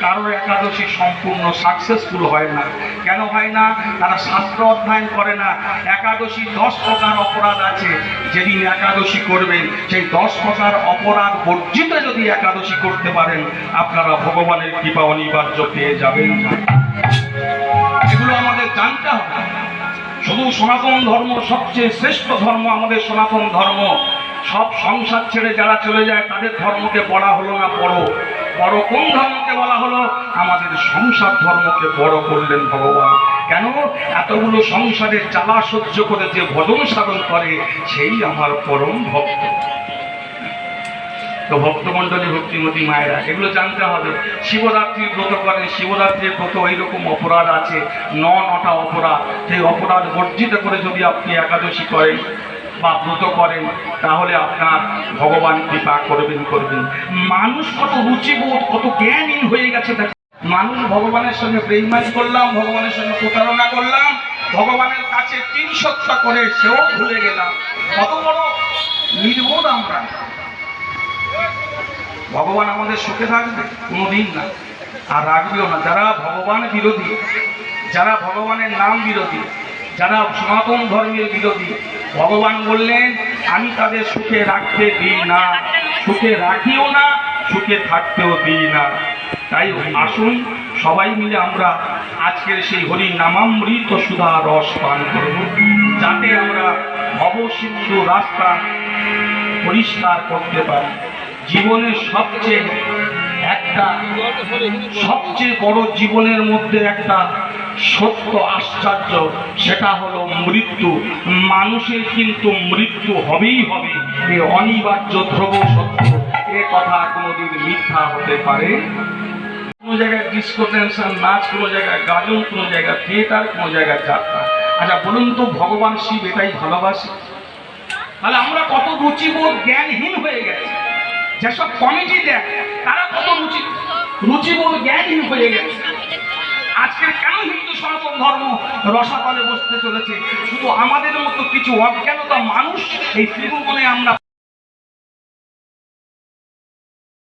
কারোর একাদশী সম্পূর্ণ সাকসেসফুল হয় না। কেন হয় না? তারা শাস্ত্র অধ্যয়ন করে না। একাদশী দশ প্রকার অপরাধ আছে। যেদিন একাদশী করবেন, সেই দশ প্রকার অপরাধ বর্জিত যদি একাদশী করতে পারেন, আপনারা ভগবানের কৃপা অনিবার্য পেয়ে যাবেন। এগুলো আমাদের জানতে হবে। শুধু সনাতন ধর্ম সবচেয়ে শ্রেষ্ঠ ধর্ম আমাদের সনাতন ধর্ম। সব সংসার ছেড়ে যারা চলে যায়, তাদের ধর্মকে বলা হলো না বড় বড় কোন ধর্মকে বলা হলো? আমাদের সংসার ধর্মকে বড় করলেন ভগবান। কেন? এতগুলো সংসারের জ্বালা সহ্য করে যে ভজন সাধন করে, সেই আমার পরম ভক্ত। তো ভক্তমণ্ডলী ভক্তিমতী মায়েরা, এগুলো জানতে হবে। শিবরাত্রির ব্রত করেন শিবরাত্রির ব্রত এইরকম অপরাধ আছে, ন নটা অপরাধ। সেই অপরাধ বর্জিত করে যদি আপনি একাদশী করেন বা ব্রত করেন, তাহলে আপনার ভগবান কৃপা করবেন করবেন। মানুষ কত রুচিবোধ, কত জ্ঞানহীন হয়ে গেছে দেখেন। মানুষ ভগবানের সঙ্গে প্রেমাজ করলাম, ভগবানের সঙ্গে প্রতারণা করলাম, ভগবানের কাছে তিন সত্তা করে সেও ভুলে গেলাম। কত বড় নির্বোধ আমরা। ভগবান আমাদের সুখে থাকবে, কোনোদিন না। আর রাখবেও না। যারা ভগবান বিরোধী, যারা ভগবানের নাম বিরোধী, যারা সনাতন ধর্মের বিরোধী ভগবান বললেন, আমি তাদের সুখে রাখতে দিই না। সুখে রাখিও না, সুখে থাকতেও দিই না। তাই আসুন, সবাই মিলে আমরা আজকের সেই হরি নামামৃত সুধা রস পান করব, যাতে আমরা ভবসিন্ধু রাস্তা পরিষ্কার করতে পারি। জীবনের সবচেয়ে একটা, সবচেয়ে বড় জীবনের মধ্যে একটা সত্য আশ্চর্য, সেটা হলো মৃত্যু। মানুষের কিন্তু মৃত্যু হবেই হবে। এ অনিবার্য ধ্রুব সত্য। এ কথা কোনোদিন মিথ্যা হতে পারে। কোনো জায়গায় ডিস্কো টেনশন নাচ, কোনো জায়গায় গাজন, কোনো জায়গায় থিয়েটার কোনো জায়গায় যাত্রা। আচ্ছা বলুন তো, ভগবান শিব এটাই ভালোবাসে। তাহলে আমরা কত রুচিবোধ, জ্ঞানহীন হয়ে গেছে। যেসব কমিটি দেয় তারা কত রুচি রুচিবোধ, জ্ঞানহীন হয়ে গেছে। সনাতন ধর্ম রসাতলে বসতে চলেছে। শুধু আমাদের মতো কিছু অজ্ঞানতা মানুষ এই ত্রিভুবনে আমরা